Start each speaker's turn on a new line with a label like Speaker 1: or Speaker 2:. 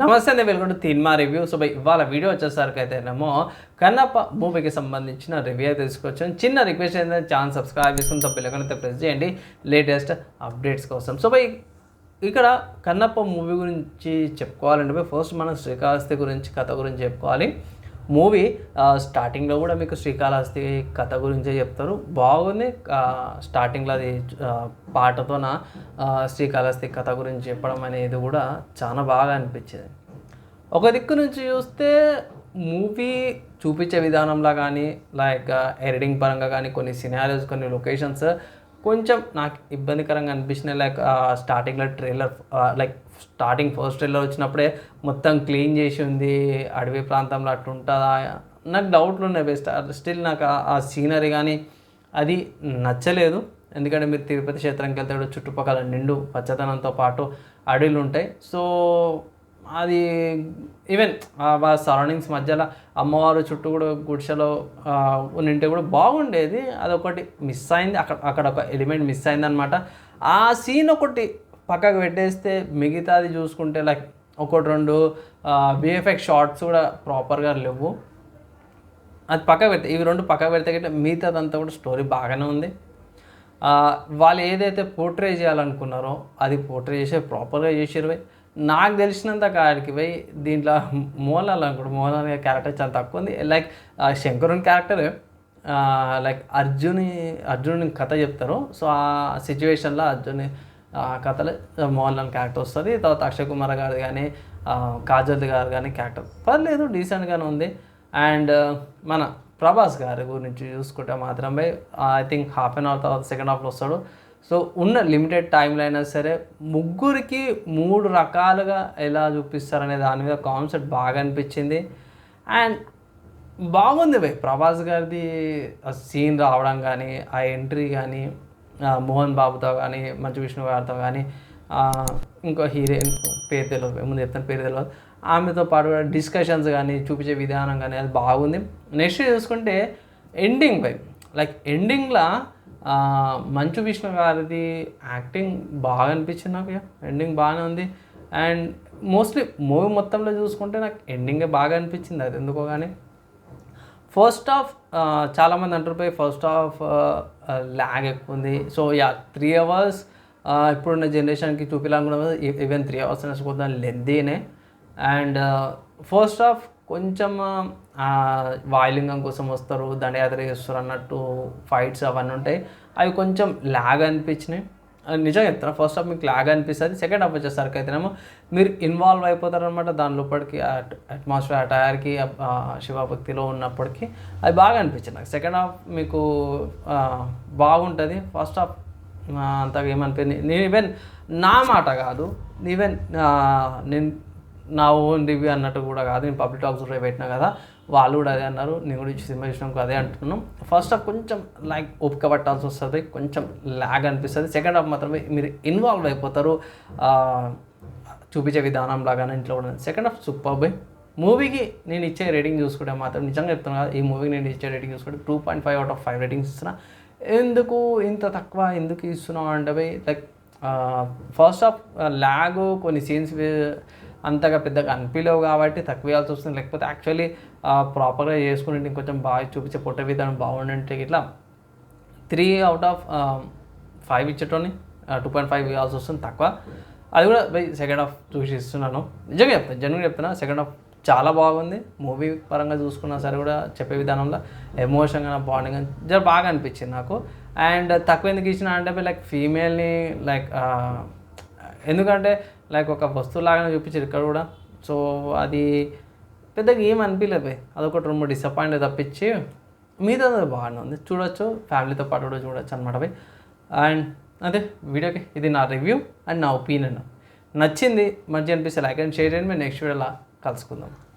Speaker 1: నమస్తే అండి welcome to తిన్మా రివ్యూ. సో ఇవాళ వీడియో వచ్చేసరికి అయితేనేమో కన్నప్ప మూవీకి సంబంధించిన రివ్యూ అయితే తీసుకొచ్చాను చిన్న రిక్వెస్ట్ ఏంటంటే ఛానల్ సబ్స్క్రైబ్ చేసుకుని తప్పలేకుండా ప్రెస్ చేయండి. లేటెస్ట్ అప్డేట్స్ కోసం. సో బై ఇక్కడ కన్నప్ప మూవీ గురించి చెప్పుకోవాలంటే ఫస్ట్ మనం శ్రీకాళహస్తి గురించి కథ గురించి చెప్పుకోవాలి. మూవీ స్టార్టింగ్లో కూడా మీకు శ్రీకాళహస్తి కథ గురించే చెప్తారు. బాగుంది స్టార్టింగ్లో అది పాటతోన శ్రీకాళహస్తి కథ గురించి చెప్పడం అనేది కూడా చాలా బాగా అనిపించింది. ఒక దిక్కు నుంచి చూస్తే మూవీ చూపించే విధానంలో కానీ లైక్ ఎడిటింగ్ పరంగా కానీ కొన్ని సినారీస్ కొన్ని లొకేషన్స్ కొంచెం నాకు ఇబ్బందికరంగా అనిపించిన లైక్ స్టార్టింగ్లో trailer like starting first trailer వచ్చినప్పుడే మొత్తం క్లీన్ చేసి ఉంది అడవి ప్రాంతంలో అట్లుంటుందా నాకు డౌట్లు ఉన్నాయి బెస్ట్ స్టిల్ నాకు ఆ- సీనరీ కానీ అది నచ్చలేదు. ఎందుకంటే మీరు తిరుపతి క్షేత్రంకి వెళ్తే చుట్టుపక్కల నిండు పచ్చదనంతో పాటు అడవిలు ఉంటాయి. సో అది ఈవెన్ సరౌండింగ్స్ మధ్యలో అమ్మవారు చుట్టూ కూడా గుడిసెలో ఆ, కూడా బాగుండేది. అదొకటి మిస్ అయింది. అక్కడ అక్కడ ఒక ఎలిమెంట్ మిస్ అయింది అనమాట ఆ సీన్ ఒకటి పక్కకు పెట్టేస్తే మిగతాది చూసుకుంటే లైక్ ఒకటి రెండు విఎఫ్ఎక్స్ షార్ట్స్ కూడా ప్రాపర్గా లేవు. అది పక్క పెడితే ఇవి రెండు పక్క పెడితే గిట్ట మిగతాదంతా కూడా స్టోరీ బాగానే ఉంది. వాళ్ళు ఏదైతే పోర్ట్రే చేయాలనుకున్నారో అది పోర్ట్రే చేసే ప్రాపర్గా చేసిరు నాకు తెలిసినంత కాడికి పోయి దీంట్లో మోహన్లాల్ అనుకోడు మోహన్లాల్ క్యారెక్టర్ చాలా తక్కువ ఉంది. లైక్ శంకరుని క్యారెక్టర్ లైక్ అర్జుని అర్జునుని కథ చెప్తారు. సో ఆ సిచ్యువేషన్లో అర్జుని కథలో మోహన్లాల్ క్యారెక్టర్ వస్తుంది. తర్వాత అక్షయ్ కుమార్ గారు కానీ కాజల్ గారు కానీ క్యారెక్టర్ పర్లేదు డీసెంట్గానే ఉంది. అండ్ మన ప్రభాస్ గారి గురించి చూసుకుంటే మాత్రమే I think half an hour తర్వాత సెకండ్ హాఫ్లో వస్తాడు. సో ఉన్న లిమిటెడ్ టైంలో అయినా సరే ముగ్గురికి మూడు రకాలుగా ఎలా చూపిస్తారనే దాని మీద కాన్సెప్ట్ బాగా అనిపించింది. అండ్ బాగుంది భయ్ ప్రభాస్ గారిది సీన్ రావడం కానీ ఆ ఎంట్రీ కానీ మోహన్ బాబుతో కానీ మంచు విష్ణు గారితో కానీ ఇంకో హీరోయిన్ పేరు తెలియదు ముందు చెప్తాను పేరు తెలియదు ఆమెతో పాటు కూడా డిస్కషన్స్ కానీ చూపించే విధానం కానీ అది బాగుంది. నెక్స్ట్ చూసుకుంటే ఎండింగ్ బై లైక్ ఎండింగ్లో మంచు విష్ణు గారిది యాక్టింగ్ బాగా అనిపించింది నాకు ఎండింగ్ బాగానే ఉంది. అండ్ మోస్ట్లీ మూవీ మొత్తంలో చూసుకుంటే నాకు ఎండింగే బాగా అనిపించింది. అది ఎందుకో కానీ ఫస్ట్ హాఫ్ చాలామంది అంటారు పోయి ఫస్ట్ హాఫ్ ల్యాగ్ ఎక్కువ ఉంది. సో యా త్రీ అవర్స్ ఇప్పుడున్న జనరేషన్కి చూపించాలనుకున్న ఈవెన్ త్రీ అవర్స్ అనేసుకోద్దాం లెందీనే అండ్ ఫస్ట్ హాఫ్ కొంచెం వాయులింగం కోసం వస్తారు దండయాత్ర చేస్తారు అన్నట్టు ఫైట్స్ అవన్నీ ఉంటాయి. అవి కొంచెం ల్యాగ్ అనిపించినాయి. అది నిజంగా చెప్తాను ఫస్ట్ హాఫ్ మీకు లాగ్ అనిపిస్తుంది సెకండ్ హాఫ్ వచ్చేసరికి అయితేనేమో మీరు ఇన్వాల్వ్ అయిపోతారనమాట దాని లోపలికి అట్మాస్ఫియర్ ఆ టైర్కి శివభక్తిలో ఉన్నప్పటికీ. అది బాగా అనిపించింది నాకు. సెకండ్ హాఫ్ మీకు బాగుంటుంది. ఫస్ట్ హాఫ్ అంతగా ఏమనిపించింది నేను ఈవెన్ నా మాట కాదు ఈవెన్ నేను నా ఓన్ రివ్యూ అన్నట్టు కూడా కాదు నేను పబ్లిక్ టాక్స్ కూడా పెట్టినా కదా వాళ్ళు కూడా అదే అన్నారు నేను కూడా ఇచ్చి సినిమా చూసినాక అదే అంటున్నాను. ఫస్ట్ హాఫ్ కొంచెం లైక్ ఓపిక పట్టాల్సి వస్తుంది కొంచెం ల్యాగ్ అనిపిస్తుంది. సెకండ్ హాఫ్ మాత్రమే మీరు ఇన్వాల్వ్ అయిపోతారు చూపించే విధానం లాగానే ఇంట్లో కూడా సెకండ్ హాఫ్ సూపర్ బై మూవీకి నేను ఇచ్చే రేటింగ్ చూసుకుంటే మాత్రం నిజంగా చెప్తున్నా కదా ఈ మూవీకి నేను ఇచ్చే రేటింగ్ చూసుకుంటే two point five out of five ratings ఇస్తున్నా. ఎందుకు ఇంత తక్కువ? ఎందుకు ఇస్తున్నావు అంటే లైక్ ఫస్ట్ ఆఫ్ ల్యాగ్ కొన్ని సీన్స్ అంతగా పెద్దగా అనిపించలేవు కాబట్టి తక్కువ వేయాల్సి వస్తుంది. లేకపోతే యాక్చువల్లీ ప్రాపర్గా చేసుకుని ఇంకొంచెం బాగా చూపించే పొట్ట విధానం బాగుండంటే ఇట్లా త్రీ అవుట్ ఆఫ్ ఫైవ్ ఇచ్చేటోని టూ పాయింట్ ఫైవ్ ఇవ్వాల్సి వస్తుంది తక్కువ. అది కూడా బై సెకండ్ హాఫ్ చూసి ఇస్తున్నాను. నిజంగా చెప్తాను జనరల్గా చెప్తున్నా సెకండ్ హాఫ్ చాలా బాగుంది. మూవీ పరంగా చూసుకున్నా సరే కూడా చెప్పే విధానంలో ఎమోషన్గా బాండింగ్ జర బాగా అనిపించింది నాకు. అండ్ తక్కువ ఎందుకు ఇచ్చిన అంటే లైక్ ఫీమేల్ని లైక్ ఎందుకంటే లైక్ ఒక వస్తువులాగానే చూపించారు ఇక్కడ కూడా. సో అది పెద్దగా ఏం అనిపించలేదు అదొకటి రెండు డిసప్పాయింట్ తప్పించి మిగతా బాగానే ఉంది. చూడొచ్చు ఫ్యామిలీతో పాటు కూడా చూడొచ్చు అనమాట భయ్ అండ్ అదే వీడియోకి ఇది నా రివ్యూ అండ్ నా ఒపీనియన్ నచ్చింది మంచి అనిపిస్తే లైక్ అండ్ షేర్ చేయండి. మేము నెక్స్ట్ వీడియోలా కలుసుకుందాం.